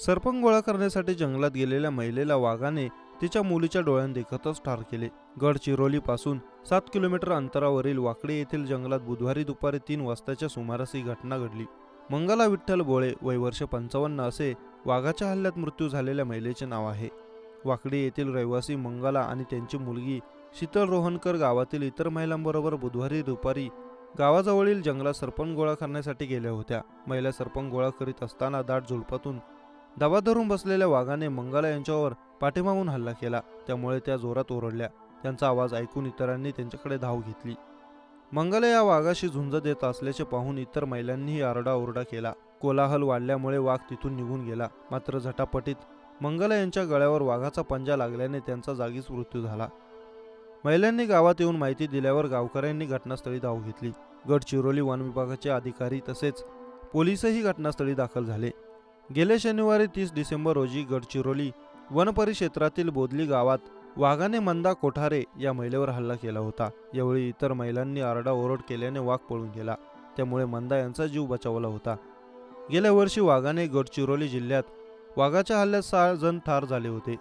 सरपंग गोळा करण्यासाठी जंगलात गेलेल्या महिलेला वाघाने तिच्या मुलीच्या डोळ्यांदेखतच ठार केले. गडचिरोलीपासून सात किलोमीटर अंतरावरील वाकडे येथील जंगलात बुधवारी दुपारी तीन वाजताच्या सुमारास ही घटना घडली. मंगला विठ्ठल बोळे वय वर्ष पंचावन्न असे वाघाच्या हल्ल्यात मृत्यू झालेल्या महिलेचे नाव आहे. वाकडी येथील रहिवासी मंगला आणि त्यांची मुलगी शीतल रोहनकर गावातील इतर महिलांबरोबर बुधवारी दुपारी गावाजवळील जंगलात सरपण गोळा करण्यासाठी गेल्या होत्या. महिला सरपण गोळा करीत असताना दाट झुलपातून दबा धरून बसलेल्या वाघाने मंगला यांच्यावर पाठीमागून हल्ला केला. त्यामुळे त्या जोरात ओरडल्या. त्यांचा आवाज ऐकून इतरांनी त्यांच्याकडे धाव घेतली. मंगला या वाघाशी झुंज देत असल्याचे पाहून इतर महिलांनीही आरडाओरडा केला. कोलाहल वाढल्यामुळे वाघ तिथून निघून गेला. मात्र झटापटीत मंगला यांच्या गळ्यावर वाघाचा पंजा लागल्याने त्यांचा जागीच मृत्यू झाला. महिलांनी गावात येऊन माहिती दिल्यावर गावकऱ्यांनी घटनास्थळी धाव घेतली. गडचिरोली वन विभागाचे अधिकारी तसेच पोलीसही घटनास्थळी दाखल झाले. गेल्या शनिवारी तीस डिसेंबर रोजी गडचिरोली वनपरिक्षेत्रातील बोदली गावात वाघाने मंदा कोठारे या महिलेवर हल्ला केला होता. यावेळी इतर महिलांनी आरडाओरड केल्याने वाघ पळून गेला. त्यामुळे मंदा यांचा जीव बचावला होता. गेल्या वर्षी वाघाने गडचिरोली जिल्ह्यात वाघाच्या हल्ल्यात सहा जण ठार झाले होते.